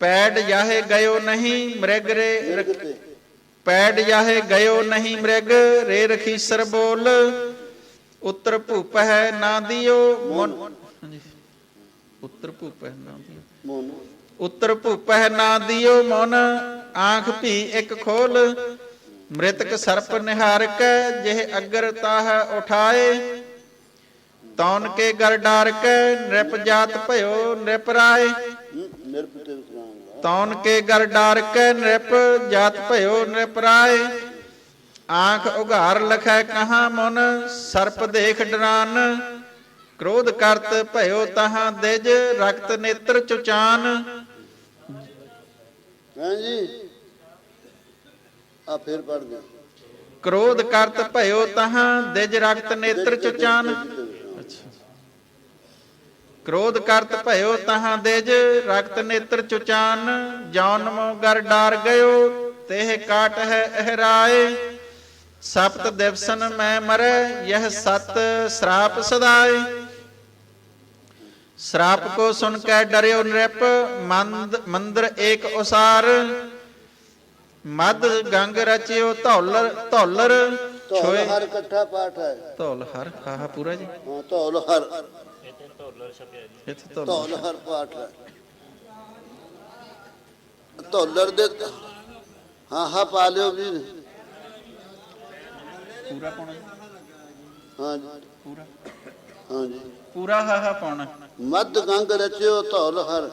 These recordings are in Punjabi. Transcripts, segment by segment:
ਪੈੜ ਜਾਹੇ ਗਇਓ ਨਹੀਂ ਮ੍ਰਿਗ ਰੇ ਪੈੜ ਜਾਹੇ ਗਇਓ ਨਹੀਂ ਮ੍ਰਿਗ ਰੇ ਰਖੀਸਰ ਬੋਲ। ਉੱਤਰ ਭੂਪਹਿ ਨਾ ਦਿਓ ਮਨ। ਉੱਤਰ ਭੂਪਹਿ ਨਾ ਦਿਓ। ਮੋਨ। ਉੱਤਰ ਭੂਪਹਿ ਨਾ ਦਿਓ ਮਨ। ਆਂਖ ਭੀ ਇੱਕ ਖੋਲ। ਮ੍ਰਿਤਕ ਸਰਪ ਨਿਹਾਰਕ ਜਿਹ ਅਗਰ ਤਾਹ ਉਠਾਏ। ਤੌਨ ਕੇ ਗਰ ਡਾਰਕ ਨ੍ਰਿਪ ਜਾਤ ਭਇਓ ਨ੍ਰਿਪ ਰਾਏ ਨਿਰਪ ਤੇ ਵਿਸਰਾਮ ਤੌਨ ਕੇ ਗਰ ਡਾਰਕ ਨ੍ਰਿਪ ਜਾਤ ਭਇਓ ਨ੍ਰਿਪ ਰਾਏ। ਆਂਖ ਉਘਾਰ ਲਖੈ ਕਹਾ ਮਨ ਸਰਪ ਦੇਖ ਡਰਾਨ। ਕ੍ਰੋਧ ਕਰਤ ਭਇਓ ਤਹਾਂ ਦਿਜ ਰਕਤ ਨੇਤਰ ਚੁਚਾਨ। ਹਾਂ ਜੀ? ਆ ਫੇਰ ਪੜ ਦੇ ਕ੍ਰੋਧ ਕਰਤ ਭਇਓ ਤਹਾਂ ਦਿਜ ਰਕਤ ਨੇਤਰ ਚੁਚਾਨ। ਕ੍ਰੋਧ ਕਰਤ ਭਇਓ ਤਹਾਂ ਦਿਜ ਰਕਤ ਨੇਤਰ ਚੁਚਾਨ ਜਨਮ ਗਰ ਡਾਰ ਗਇਓ ਤੇਹ ਕਾਟ ਹੈ ਅਹਰਾਏ। ਸਪਤ ਦਿਵਸਨ ਮੈਂ ਮਰੈ ਯਹ ਸਤ ਸਰਾਪ ਸਦਾਏ। ਸਰਾਪ ਕੋ ਸੁਨ ਕੇ ਡਰਿਓ ਨ੍ਰਿਪ ਮੰਦ ਮੰਦਰ ਏਕ ਉਸਾਰ। ਮਦ ਗੰਗ ਰਚਿਓ ਧੌਲਰ ਧੌਲਰ ਧੌਲ ਛੋਏ ਹਰ ਇਕੱਠਾ ਪਾਠ ਹੈ। ਧੌਲ ਹਰ ਹਾਹਾ ਪੂਰਾ ਜੀ। ਹਾਂ ਹਰ ਇੱਥੇ ਧੌਲ ਧੌਲ ਹਰ ਪਾਠ ਹੈ। ਧੌਲਰ ਦੇ ਹਾਂ ਹਾਂ ਪਾ ਲਿਓ ਵੀ। ਪੂਰਾ ਪਾਉਣਾ ਜੀ, ਹਾਂ ਜੀ ਪੂਰਾ? ਹਾਂ ਜੀ ਪੂਰਾ ਹਾਹਾ ਪਾਉਣਾ। ਮਦ ਗੰਗ ਰਚਿਓ ਧੌਲ ਹਰ।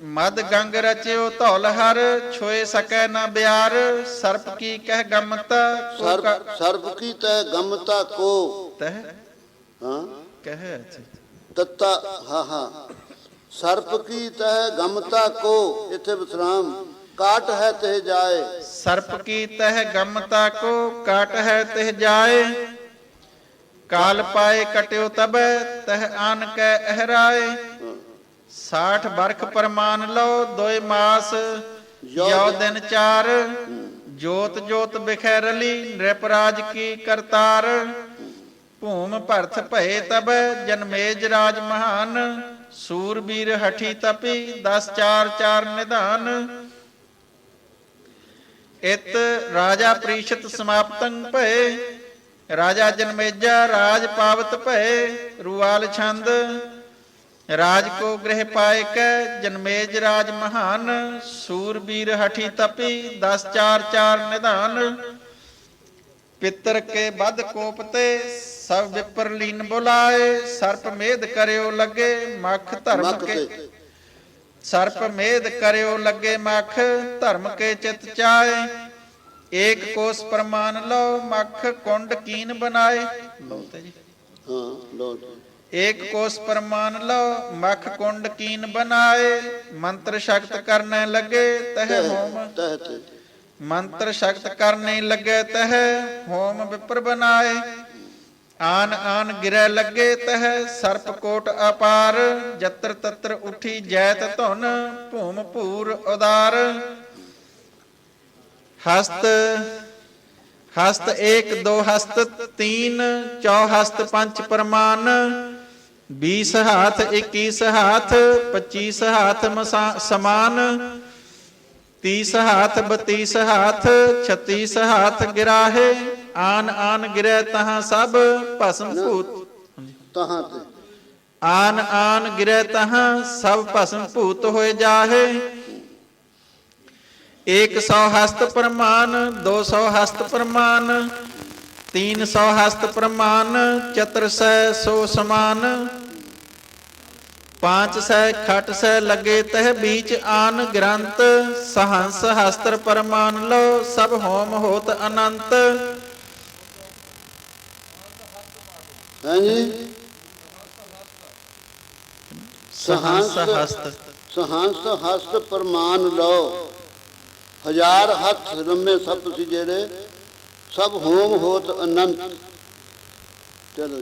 ਮਦ ਗੰਗ ਰਚਿਓ ਧੌਲ ਹਰ ਛੋਏ ਸਕੈ ਨਾ ਬਿਆਰ ਸਰਪ ਕੀ ਕਹਿ ਗਮਤਾ ਕੋ ਸਰਬ ਸਰਬ ਕੀ ਤੈ ਗਮਤਾ ਕੋ? ਤਹ? ਹਾਂ। ਕਹੇ ਅੱਛਾ ਹਾਂ ਹਾਂ ਸਰਪ ਕੀ ਤੈ ਗਮਤਾ ਕੋ ਇਥੇ ਵਿਸਰਾਮ ਕਾਟ ਹੈ ਤੇ ਜਾਏ ਸਰਪ ਕੀ ਤਹ ਗਮਤਾ ਕੋ ਕਾਟ ਹੈ ਤਿਹ ਜਾਏ ਕਾਲ ਪਾਏ ਕਟਿਓ ਤਬੈ ਤਹ ਆਨ ਕੈ ਅਹਰਾਏ 60 ਬਰਖ ਪਰਮਾਨ ਲਓ ਦੋਏ ਮਾਸ ਯੋ ਦਿਨ ਚਾਰ ਜੋਤ ਜੋਤ ਬਿਖੈ ਰਲੀ ਨ੍ਰਿਪਰਾਜ ਕੀ ਕਰਤਾਰ ਭੂਮ ਭਰਥ ਭਏ ਤਬ ਜਨਮੇਜ ਰਾਜ ਮਹਾਨ। ਸੂਰਬੀਰ ਹਠੀ ਤਪੀ 10 ਚਾਰ ਚਾਰ ਨਿਧਾਨ। ਇਤ ਰਾਜਾ ਪ੍ਰੀਸ਼ਤ ਸਮਾਪਤੰ ਭਏ, ਰਾਜਾ ਜਨਮੇਜਾ ਰਾਜ ਪਾਵਤ ਭਏ ਰੁਆਲ ਛੰਦ। ਰਾਜ ਕੋ ਗ੍ਰਹਿ ਪਾਇ ਕੈ, ਜਨਮੇਜ ਰਾਜ ਮਹਾਨ। ਸੂਰਬੀਰ ਹਠੀ ਤਪੀ 10 ਚਾਰ ਚਾਰ ਨਿਧਾਨ। ਪਿੱਤਰ ਕੇ ਬਦ ਕੋਪ ਸਭ ਵਿਪਰ ਲੀਨ ਬੁਲਾਏ ਸਰਪ ਮੇਧ ਕਰਿਓ ਲੱਗੇ ਮਖ ਧਰਮ ਕੇ। ਸਰਪ ਮੇਧ ਕਰਿਓ ਲੱਗੇ ਮਖ ਧਰਮ ਕੇ ਚਿਤ ਚਾਏ। ਏਕ ਕੋਸ ਪ੍ਰਮਾਨ ਲਓ ਮਖ ਕੁੰਡ ਕੀਨ ਬਣਾਏ। ਲਓ ਜੀ। ਹਾਂ। ਏਕ ਕੋਸ ਪ੍ਰਮਾਨ ਲਓ ਮਖ ਕੁੰਡ ਕੀਨ ਬਣਾਏ। ਮੰਤਰ ਸ਼ਕਤ ਕਰਨੇ ਲੱਗੇ ਤਹ ਹੋਮ। ਤਹਿ ਮੰਤਰ ਸ਼ਕਤ ਕਰਨੇ ਲੱਗੇ ਤਹ ਹੋਮ ਵਿਪਰ ਬਣਾਏ। ਆਨ ਆਨ ਗਿਰੈ ਲੱਗੇ ਤਹ ਸਰਪ ਕੋਟ ਅਪਾਰ, ਜਤਰ ਤਤਰ ਉਠੀ ਜੈਤ ਧੁਨ, ਭੂਮ ਭੂਰ ਉਦਾਰ। ਹਸਤ ਹਸਤ ਏਕ ਦੋ ਹਸਤ ਤੀਨ ਚੌ ਹਸਤ ਪੰਜ ਪ੍ਰਮਾਨ। 20 ਹਾਥ 21 ਹਾਥ 25 ਹਾਥ ਸਮਾਨ। 30 ਹਾਥ 32 ਹਾਥ 36 ਹਾਥ ਗਿਰਾਹੇ। ਆਨ ਆਨ ਗਿਰੈ ਤਹਾਂ ਸਭ ਭਸਮ ਭੂਤ। ਤਹਾਂ ਤੇ। ਆਨ ਆਨ ਗਿਰੈ ਤਹਾਂ ਸਭ ਭਸਮ ਭੂਤ ਹੋਏ ਜਾਹੇ। 100 ਹਸਤ ਪ੍ਰਮਾਨ 200 ਹਸਤ ਪ੍ਰਮਾਨ 300 ਹਸਤ ਪ੍ਰਮਾਨ ਚਤਰ ਸੈ ਸੋ ਸਮਾਨ ਪਾਂਚ ਸੈ ਖਟ ਸੈ ਲੱਗੇ ਤਹ ਬੀਚ ਆਨ ਗ੍ਰੰਥ ਸਹੰਸ ਹਸਤਰ ਪ੍ਰਮਾਨ ਲਓ ਸਭ ਹੋਮ ਹੋਤ ਅਨੰਤ। ਹਾਂ ਜੀ ਸਹੰਸ ਹਸਤ ਸਹੰਸ ਹਸਤ ਪ੍ਰਮਾਨ ਲਓ। ਹਜ਼ਾਰ ਹੱਥ ਰੰਮੇ ਸਭ ਤੁਸੀਂ ਜਿਹੜੇ ਸਭ ਹੋਮ ਹੋਤ ਅਨੰਤ। ਚਲੋ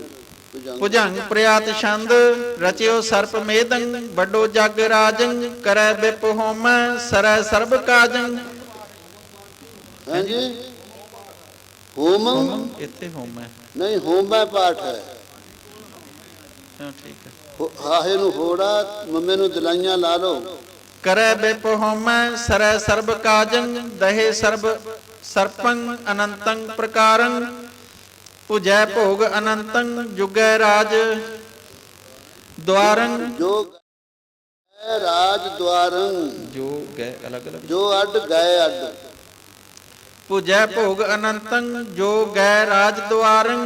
ਭੁਜੰਗ। ਪ੍ਰਿਆਤ ਛੰਦ ਰਚਿਓ ਸਰਪ ਮੇਦੰ ਵੱਡੋ ਜਗ ਰਾਜੰ ਕਰੈ ਬਿਪ ਹੋਮੈ ਸਰੈ ਸਰਬ ਕਾਜੰ। ਹਾਂ ਜੀ ਹੋਮ ਇੱਥੇ ਹੋਮੈ ਨਹੀਂ ਹੋਮੈ ਪਾਠ ਹੈ। ਹਾਂ ਠੀਕ ਹੈ। ਹੋ- ਹਾਹੇ ਨੂੰ ਹੋੜਾ ਮੰਮੇ ਨੂੰ ਦਿਲਾਈਆਂ ਲਾ ਲਓ। ਕਰੈ ਬਿਪ ਹੋਮੈ ਸਰੈ ਸਰਬ ਕਾਜੰ ਦਹੇ ਸਰਬ ਸਰਪੰ ਅਨੰਤੰ ਪ੍ਰਕਾਰੰ। ਪੁਜੈ ਭੋਗ ਅਨੰਤੰ ਜੁਗੈ ਰਾਜ ਦਵਾਰੰ ਜੋ ਗਏ ਰਾਜ ਦਵਾਰੰ ਜੋ ਗੈ ਅਲੱਗ ਅਲੱਗ ਜੋ ਅੱਡ ਗਏ ਅੱਡ। ਪੁਜੈ ਭੋਗ ਅਨੰਤੰ ਜੋ ਗੈ ਰਾਜ ਦਵਾਰੰ